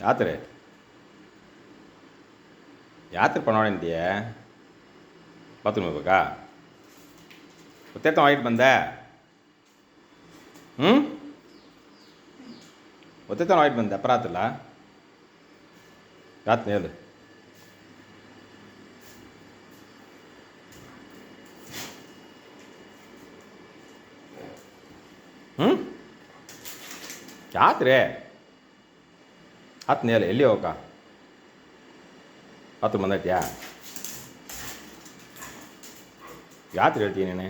ಯಾತ್ರೆ ಯಾತ್ರೆ ಪಣೋಡಿದ್ಯ ಬಾತ್ರೂಮ್ ಹೋಗ್ಬೇಕಾ ಗೊತ್ತೇತ ಆಯ್ತು ಬಂದೆ ಹ್ಞೂ ಗೊತ್ತೇತ ಆಯ್ತು ಬಂದೆ ಅಪರಾತಲ್ಲ ರಾತ್ರಿ ಹೇಳು ಹ್ಞೂ ಯಾತ್ರೆ ಹತ್ತು ನೇಲೆ ಎಲ್ಲಿ ಹೋಗ ಹತ್ತು ಬಂದೈತ್ಯಾ ಯಾತ್ರೆ ಹೇಳ್ತೀಯ ನೀನು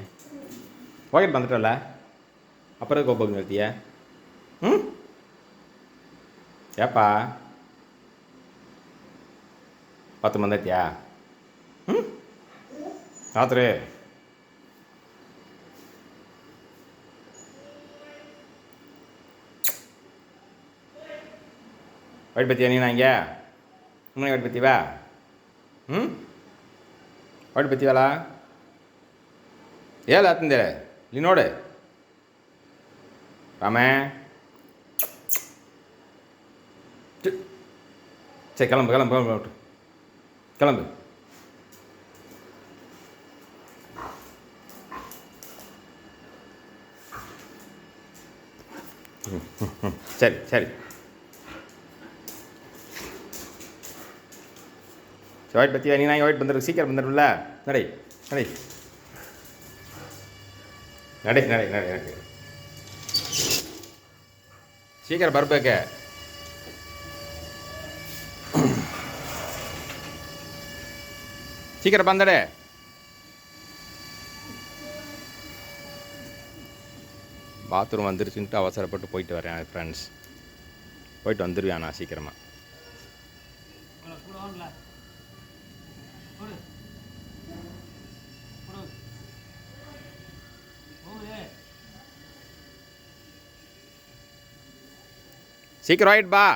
ಹೋಗಿಟ್ಟು ಬಂದಿಟ್ಟಲ್ಲ ಅಪ್ಪರಕ್ಕೆ ಹೋಗ್ಬೇಕು ಹೇಳ್ತೀಯ ಹ್ಞೂ ಯಾಪ ಹತ್ತು ಬಂದೈತ್ಯಾ ಹ್ಞೂ ರಾತ್ರಿ வாடி பற்றியா நான் இங்கே உண்மை வாடி பற்றிவா ம்? வாடி பற்றிவாளா ஏழு ஆத்தந்தே லினோடு. ராமே. சரி கிளம்பு கிளம்பு கிளம்பு கிளம்பு. சரி சரி. வாய்ட் பற்றியா நீ நான் வாய்ட் வந்துருக்கு சீக்கிரம் வந்துடும்ல நடை நடை. நடை நடை நடை நடை. சீக்கிரம் பருப்பேக்க சீக்கிரம் பந்தடே. பாத்ரூம் வந்துருச்சுன்ட்டு அவசரப்பட்டு போயிட்டு வரேன் ஃப்ரெண்ட்ஸ் போயிட்டு வந்துடுவேன் நான் சீக்கிரமாக சீக்கிரம் ஆயிட்டு பா